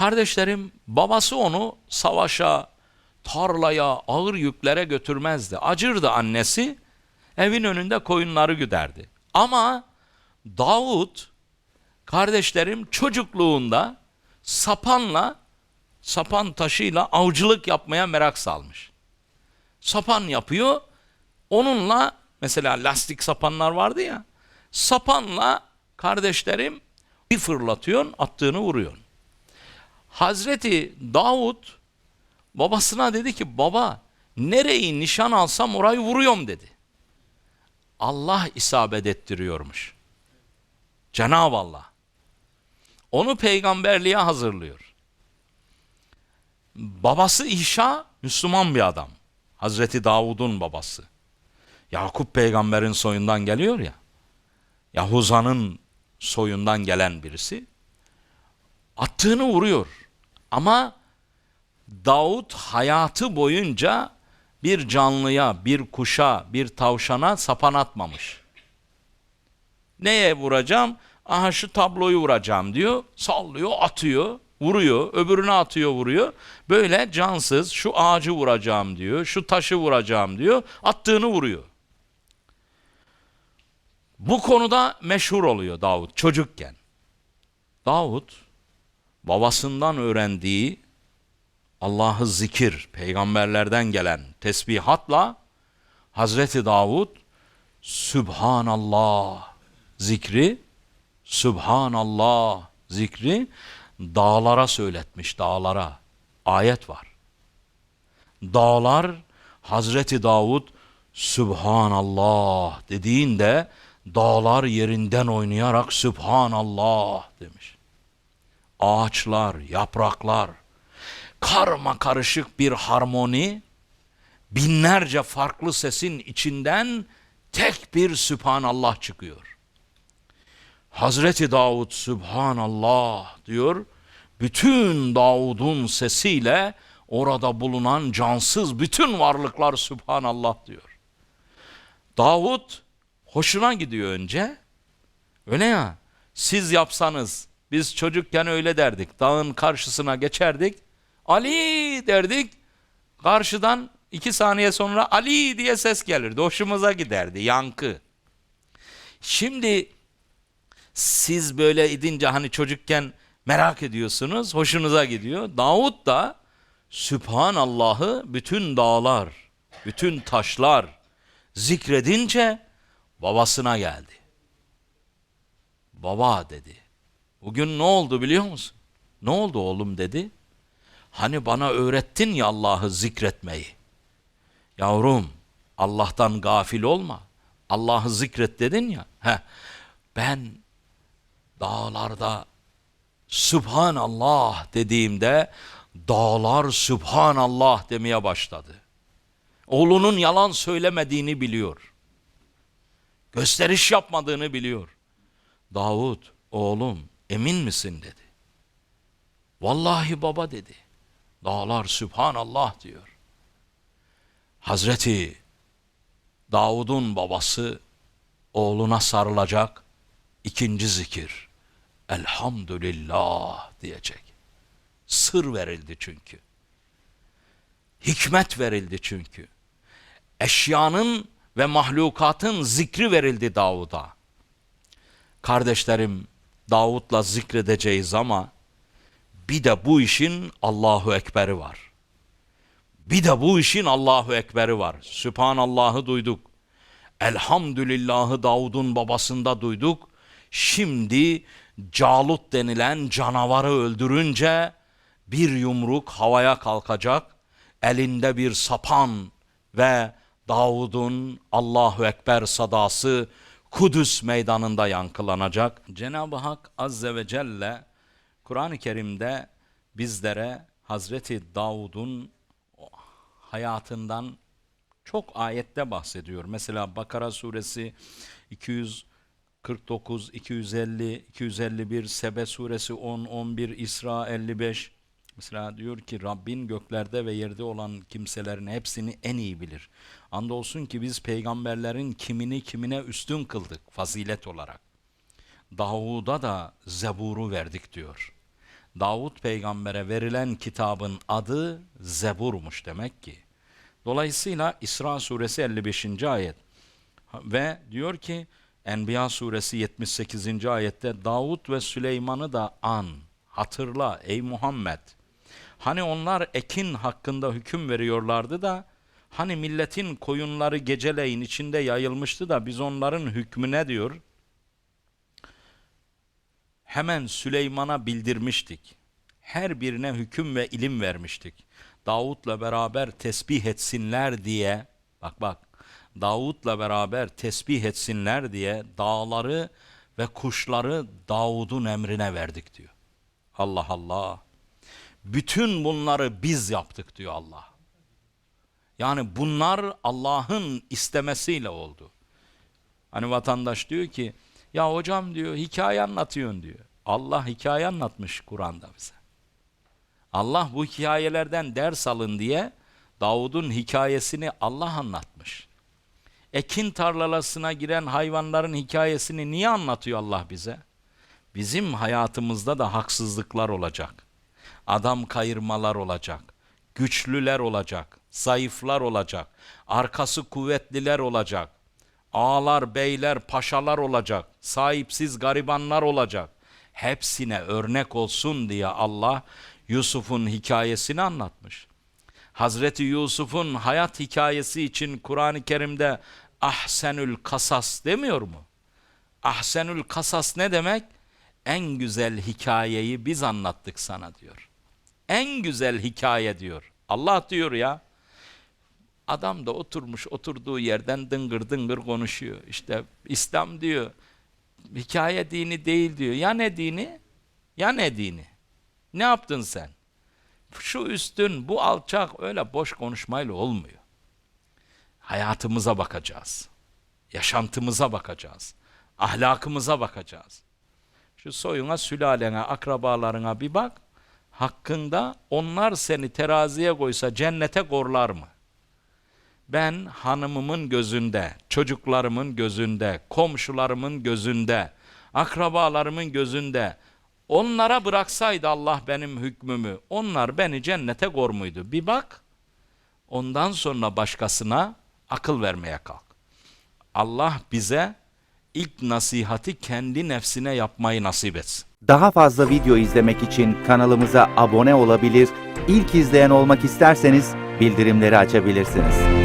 Kardeşlerim babası onu savaşa, tarlaya, ağır yüklere götürmezdi. Acırdı annesi. Evin önünde koyunları güderdi. Ama Davut kardeşlerim çocukluğunda sapanla sapan taşıyla avcılık yapmaya merak salmış. Sapan yapıyor. Onunla mesela lastik sapanlar vardı ya. Sapanla kardeşlerim bir fırlatıyorsun, attığını vuruyorsun. Hazreti Davut babasına dedi ki baba nereyi nişan alsam orayı vuruyorum dedi. Allah isabet ettiriyormuş. Cenab-ı Allah. Onu peygamberliğe hazırlıyor. Babası İşa Müslüman bir adam. Hazreti Davud'un babası. Yakup peygamberin soyundan geliyor ya. Yahuza'nın soyundan gelen birisi. Attığını vuruyor. Ama Davut hayatı boyunca bir canlıya, bir kuşa, bir tavşana sapan atmamış. Neye vuracağım? Aha şu tabloyu vuracağım diyor. Sallıyor, atıyor, vuruyor. Öbürüne atıyor, vuruyor. Böyle cansız şu ağacı vuracağım diyor. Şu taşı vuracağım diyor. Attığını vuruyor. Bu konuda meşhur oluyor Davut çocukken. Davut babasından öğrendiği Allah'ı zikir, peygamberlerden gelen tesbihatla Hazreti Davud Sübhanallah zikri, Sübhanallah zikri dağlara söyletmiş, dağlara. Ayet var. Dağlar Hazreti Davud Sübhanallah dediğinde dağlar yerinden oynayarak Sübhanallah demiş. Ağaçlar, yapraklar, karma karışık bir harmoni, binlerce farklı sesin içinden tek bir Sübhanallah çıkıyor. Hazreti Davud Sübhanallah diyor. Bütün Davud'un sesiyle orada bulunan cansız bütün varlıklar Sübhanallah diyor. Davud hoşuna gidiyor önce. Öyle ya. Siz yapsanız biz çocukken öyle derdik. Dağın karşısına geçerdik. Ali derdik. Karşıdan iki saniye sonra Ali diye ses gelirdi. Hoşumuza giderdi. Yankı. Şimdi siz böyle idince hani çocukken merak ediyorsunuz. Hoşunuza gidiyor. Davut da Sübhanallah'ı bütün dağlar, bütün taşlar zikredince babasına geldi. Baba dedi. Bugün ne oldu biliyor musun? Ne oldu oğlum dedi. Hani bana öğrettin ya Allah'ı zikretmeyi. Yavrum Allah'tan gafil olma. Allah'ı zikret dedin ya. Heh, ben dağlarda Sübhanallah dediğimde dağlar Sübhanallah demeye başladı. Oğlunun yalan söylemediğini biliyor. Gösteriş yapmadığını biliyor. Davut oğlum emin misin dedi. Vallahi baba dedi. Dağlar Sübhanallah diyor. Hazreti Davud'un babası oğluna sarılacak ikinci zikir. Elhamdülillah diyecek. Sır verildi çünkü. Hikmet verildi çünkü. Eşyanın ve mahlukatın zikri verildi Davud'a. Kardeşlerim Davud'la zikredeceğiz ama bir de bu işin Allahu Ekber'i var. Bir de bu işin Allahu Ekber'i var. Sübhanallah'ı duyduk. Elhamdülillah'ı Davud'un babasında duyduk. Şimdi Calut denilen canavarı öldürünce bir yumruk havaya kalkacak. Elinde bir sapan ve Davud'un Allahu Ekber sadası Kudüs meydanında yankılanacak. Cenab-ı Hak Azze ve Celle Kur'an-ı Kerim'de bizlere Hazreti Davud'un hayatından çok ayette bahsediyor. Mesela Bakara suresi 249, 250, 251, Sebe suresi 10, 11, İsra 55. Mesela diyor ki Rabbin göklerde ve yerde olan kimselerin hepsini en iyi bilir. Andolsun ki biz peygamberlerin kimini kimine üstün kıldık fazilet olarak. Davud'a da zeburu verdik diyor. Davut peygambere verilen kitabın adı Zebur'muş demek ki. Dolayısıyla İsra suresi 55. ayet ve diyor ki Enbiya suresi 78. ayette Davut ve Süleyman'ı da an, hatırla ey Muhammed. Hani onlar ekin hakkında hüküm veriyorlardı da hani milletin koyunları geceleyin içinde yayılmıştı da biz onların hükmüne diyor hemen Süleyman'a bildirmiştik. Her birine hüküm ve ilim vermiştik. Davut'la beraber tesbih etsinler diye bak bak Davut'la beraber tesbih etsinler diye dağları ve kuşları Davud'un emrine verdik diyor. Allah Allah. Bütün bunları biz yaptık diyor Allah. Yani bunlar Allah'ın istemesiyle oldu. Hani vatandaş diyor ki ya hocam diyor hikaye anlatıyorsun diyor. Allah hikaye anlatmış Kur'an'da bize. Allah bu hikayelerden ders alın diye Davud'un hikayesini Allah anlatmış. Ekin tarlalasına giren hayvanların hikayesini niye anlatıyor Allah bize? Bizim hayatımızda da haksızlıklar olacak. Adam kayırmalar olacak. Güçlüler olacak. Zayıflar olacak. Arkası kuvvetliler olacak. Ağalar, beyler, paşalar olacak. Sahipsiz garibanlar olacak. Hepsine örnek olsun diye Allah Yusuf'un hikayesini anlatmış. Hazreti Yusuf'un hayat hikayesi için Kur'an-ı Kerim'de ahsenül kasas demiyor mu? Ahsenül kasas ne demek? En güzel hikayeyi biz anlattık sana diyor. En güzel hikaye diyor. Allah diyor ya. Adam da oturmuş oturduğu yerden dıngır dıngır konuşuyor. İşte İslam diyor. Hikaye dini değil diyor. Ya ne dini? Ya ne dini? Ne yaptın sen? Şu üstün, bu alçak öyle boş konuşmayla olmuyor. Hayatımıza bakacağız. Yaşantımıza bakacağız. Ahlakımıza bakacağız. Şu soyuna, sülalene, akrabalarına bir bak. Hakkında onlar seni teraziye koysa cennete korlar mı? Ben hanımımın gözünde, çocuklarımın gözünde, komşularımın gözünde, akrabalarımın gözünde onlara bıraksaydı Allah benim hükmümü, onlar beni cennete kor muydu? Bir bak, ondan sonra başkasına akıl vermeye kalk. Allah bize ilk nasihati kendi nefsine yapmayı nasip etsin. Daha fazla video izlemek için kanalımıza abone olabilir, ilk izleyen olmak isterseniz bildirimleri açabilirsiniz.